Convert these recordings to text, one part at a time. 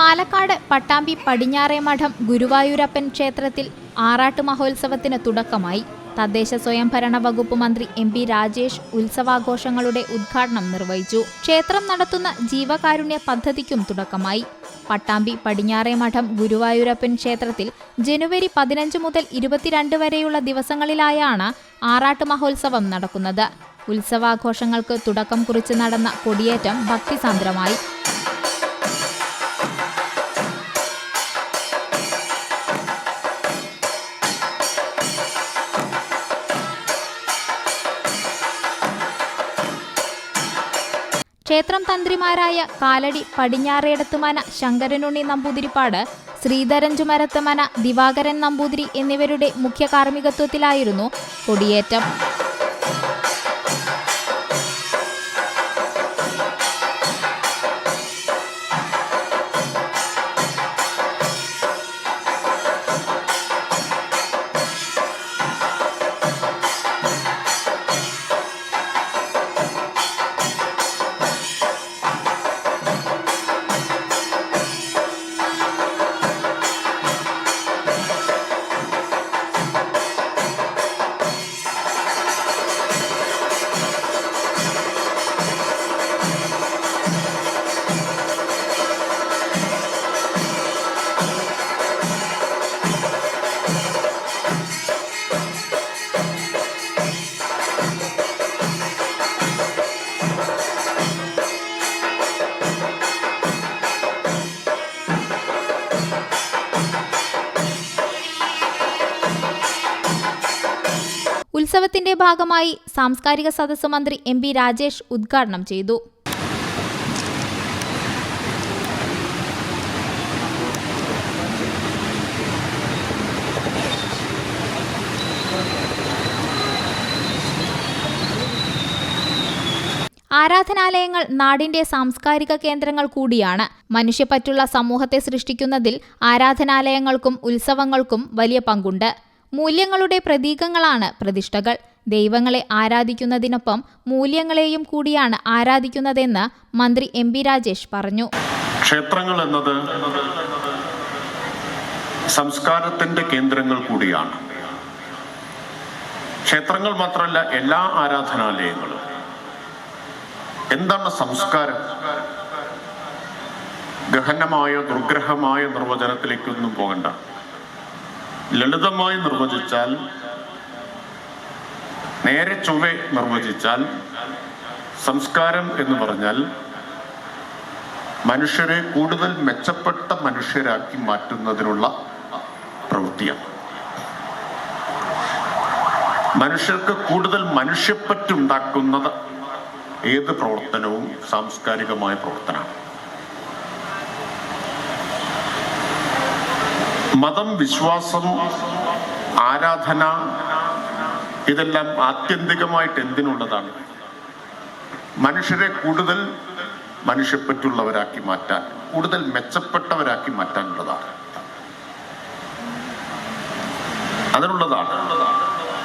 പാലക്കാട് പട്ടാമ്പി പടിഞ്ഞാറേ മഠം ഗുരുവായൂരപ്പൻ ക്ഷേത്രത്തിൽ ആറാട്ട് മഹോത്സവത്തിന് തുടക്കമായി. തദ്ദേശ സ്വയംഭരണ വകുപ്പ് മന്ത്രി എം പി രാജേഷ് ഉത്സവാഘോഷങ്ങളുടെ ഉദ്ഘാടനം നിർവഹിച്ചു. ക്ഷേത്രം നടത്തുന്ന ജീവകാരുണ്യ പദ്ധതിക്കും തുടക്കമായി. പട്ടാമ്പി പടിഞ്ഞാറേ മഠം ഗുരുവായൂരപ്പൻ ക്ഷേത്രത്തിൽ ജനുവരി പതിനഞ്ച് മുതൽ ഇരുപത്തിരണ്ട് വരെയുള്ള ദിവസങ്ങളിലായാണ് ആറാട്ട് മഹോത്സവം നടക്കുന്നത്. ഉത്സവാഘോഷങ്ങൾക്ക് തുടക്കം കുറിച്ച് നടന്ന കൊടിയേറ്റം ഭക്തിസാന്ദ്രമായി. ക്ഷേത്രം തന്ത്രിമാരായ കാലടി പടിഞ്ഞാറേടത്തുമന ശങ്കരനുണ്ണി നമ്പൂതിരിപ്പാട് ശ്രീധരൻ ചുമരത്തുമന ദിവാകരൻ നമ്പൂതിരി എന്നിവരുടെ മുഖ്യ കാർമ്മികത്വത്തിലായിരുന്നു കൊടിയേറ്റം. ഉത്സവത്തിന്റെ ഭാഗമായി സാംസ്കാരിക സദസ്സ് മന്ത്രി എം പി രാജേഷ് ഉദ്ഘാടനം ചെയ്തു. ആരാധനാലയങ്ങൾ നാടിന്റെ സാംസ്കാരിക കേന്ദ്രങ്ങൾ കൂടിയാണ്. മനുഷ്യപ്പറ്റുള്ള സമൂഹത്തെ സൃഷ്ടിക്കുന്നതിൽ ആരാധനാലയങ്ങൾക്കും ഉത്സവങ്ങൾക്കും വലിയ പങ്കുണ്ട്. മൂല്യങ്ങളുടെ പ്രതീകങ്ങളാണ് പ്രതിഷ്ഠകൾ. ദൈവങ്ങളെ ആരാധിക്കുന്നതിനൊപ്പം മൂല്യങ്ങളെയും കൂടിയാണ് ആരാധിക്കുന്നതെന്ന് മന്ത്രി എം പി രാജേഷ് പറഞ്ഞു. ക്ഷേത്രങ്ങൾ എന്നത് സംസ്കാരത്തിന്റെ കേന്ദ്രങ്ങൾ കൂടിയാണ്. ക്ഷേത്രങ്ങൾ മാത്രമല്ല എല്ലാ ആരാധനാലയങ്ങളും. എന്താണ് സംസ്കാരം? ഗഹനമായ ദുർഗ്രഹമായ നിർവചനത്തിലേക്കൊന്നും പോകണ്ട. ലളിതമായി നിർവചിച്ചാൽ നേരെ ചൊവ്വെ നിർവചിച്ചാൽ സംസ്കാരം എന്ന് പറഞ്ഞാൽ മനുഷ്യരെ കൂടുതൽ മെച്ചപ്പെട്ട മനുഷ്യരാക്കി മാറ്റുന്നതിനുള്ള പ്രവൃത്തിയാണ്. മനുഷ്യർക്ക് കൂടുതൽ മനുഷ്യപ്പറ്റുണ്ടാക്കുന്നത് ഏത് പ്രവർത്തനവും സാംസ്കാരികമായ പ്രവർത്തനമാണ്. മതം വിശ്വാസം ആരാധന ഇതെല്ലാം ആത്യന്തികമായിട്ട് എന്തിനുള്ളതാണ്? മനുഷ്യരെ കൂടുതൽ മനുഷ്യപ്പറ്റുള്ളവരാക്കി മാറ്റാൻ കൂടുതൽ മെച്ചപ്പെട്ടവരാക്കി മാറ്റാനുള്ളതാണ്. അതിനുള്ളതാണ്.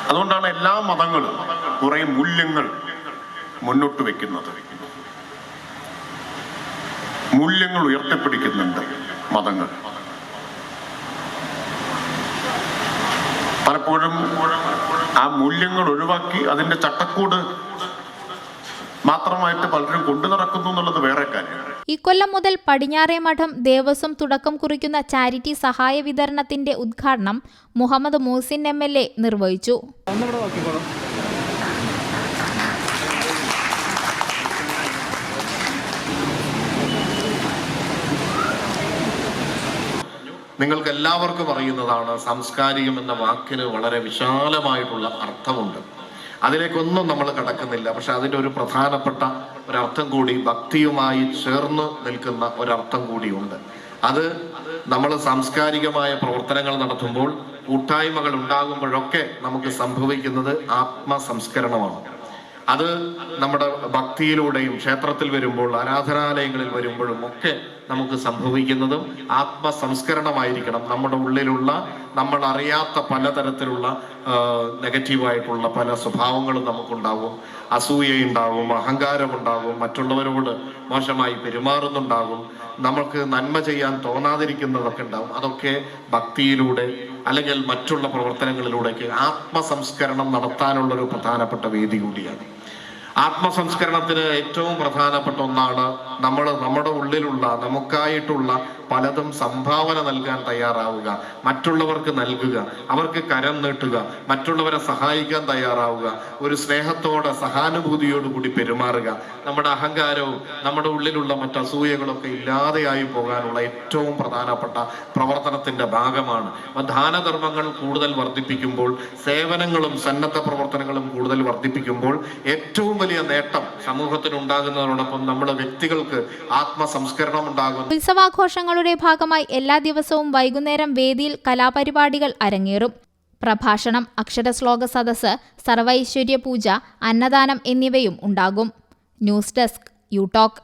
അതുകൊണ്ടാണ് എല്ലാ മതങ്ങളും കുറെ മൂല്യങ്ങൾ മുന്നോട്ട് വെക്കുന്നത്. മൂല്യങ്ങൾ ഉയർത്തിപ്പിടിക്കുന്നുണ്ട് മതങ്ങൾ. പലപ്പോഴും ആ മൂല്യങ്ങൾ ഒഴിവാക്കി അതിന്റെ ചട്ടക്കൂട് മാത്രമായിട്ട് പലരും കൊണ്ടു നടക്കുന്നു എന്നുള്ളത് വേറെ കാര്യമാണ്. ഇക്കൊല്ലം മുതൽ പടിഞ്ഞാറേ മഠം ദേവസ്വം തുടക്കം കുറിക്കുന്ന ചാരിറ്റി സഹായ വിതരണത്തിന്റെ ഉദ്ഘാടനം Muhammad Moosin M L A നിർവഹിച്ചു. നിങ്ങൾക്ക് എല്ലാവർക്കും അറിയുന്നതാണ് സാംസ്കാരികം എന്ന വാക്കിന് വളരെ വിശാലമായിട്ടുള്ള അർത്ഥമുണ്ട്. അതിലേക്കൊന്നും നമ്മൾ കടക്കുന്നില്ല. പക്ഷെ അതിന്റെ ഒരു പ്രധാനപ്പെട്ട ഒരർത്ഥം കൂടി ഭക്തിയുമായി ചേർന്ന് നിൽക്കുന്ന ഒരർത്ഥം കൂടിയുണ്ട്. അത് നമ്മൾ സാംസ്കാരികമായ പ്രവർത്തനങ്ങൾ നടത്തുമ്പോൾ കൂട്ടായ്മകൾ ഉണ്ടാകുമ്പോഴൊക്കെ നമുക്ക് സംഭവിക്കുന്നത് ആത്മസംസ്കരണമാണ്. അത് നമ്മുടെ ഭക്തിയിലൂടെയും ക്ഷേത്രത്തിൽ വരുമ്പോൾ ആരാധനാലയങ്ങളിൽ വരുമ്പോഴും ഒക്കെ നമുക്ക് സംഭവിക്കുന്നതും ആത്മസംസ്കരണമായിരിക്കണം. നമ്മുടെ ഉള്ളിലുള്ള നമ്മൾ അറിയാത്ത പലതരത്തിലുള്ള നെഗറ്റീവായിട്ടുള്ള പല സ്വഭാവങ്ങളും നമുക്കുണ്ടാവും. അസൂയയുണ്ടാവും അഹങ്കാരമുണ്ടാവും മറ്റുള്ളവരോട് മോശമായി പെരുമാറുന്നുണ്ടാകും നമുക്ക് നന്മ ചെയ്യാൻ തോന്നാതിരിക്കുന്നതൊക്കെ ഉണ്ടാവും. അതൊക്കെ ഭക്തിയിലൂടെ അല്ലെങ്കിൽ മറ്റുള്ള പ്രവർത്തനങ്ങളിലൂടെയൊക്കെ ആത്മസംസ്കരണം നടത്താനുള്ള ഒരു പ്രധാനപ്പെട്ട വേദി കൂടിയാണ്. ആത്മസംസ്കരണത്തിന് ഏറ്റവും പ്രധാനപ്പെട്ട ഒന്നാണ് നമ്മൾ നമ്മുടെ ഉള്ളിലുള്ള നമുക്കായിട്ടുള്ള പലതും സംഭാവന നൽകാൻ തയ്യാറാവുക. മറ്റുള്ളവർക്ക് നൽകുക. അവർക്ക് കരം നീട്ടുക. മറ്റുള്ളവരെ സഹായിക്കാൻ തയ്യാറാവുക. ഒരു സ്നേഹത്തോടെ സഹാനുഭൂതിയോടുകൂടി പെരുമാറുക. നമ്മുടെ അഹങ്കാരവും നമ്മുടെ ഉള്ളിലുള്ള മറ്റ് അസൂയകളൊക്കെ ഇല്ലാതെയായി പോകാനുള്ള ഏറ്റവും പ്രധാനപ്പെട്ട പ്രവർത്തനത്തിന്റെ ഭാഗമാണ്. ദാനധർമ്മങ്ങൾ കൂടുതൽ വർദ്ധിപ്പിക്കുമ്പോൾ സേവനങ്ങളും സന്നദ്ധ പ്രവർത്തനങ്ങളും കൂടുതൽ വർദ്ധിപ്പിക്കുമ്പോൾ ഏറ്റവും വലിയ നേട്ടം സമൂഹത്തിന് ഉണ്ടാകുന്നതോടൊപ്പം നമ്മുടെ ആത്മസംസ്കരണം ഉണ്ടാകുന്നു. ഉത്സവാഘോഷങ്ങളുടെ ഭാഗമായി എല്ലാ ദിവസവും വൈകുന്നേരം വേദിയിൽ കലാപരിപാടികൾ അരങ്ങേറും. പ്രഭാഷണം അക്ഷരശ്ലോക സദസ്സ് സർവൈശ്വര്യ പൂജ അന്നദാനം എന്നിവയും ഉണ്ടാകും. News desk you talk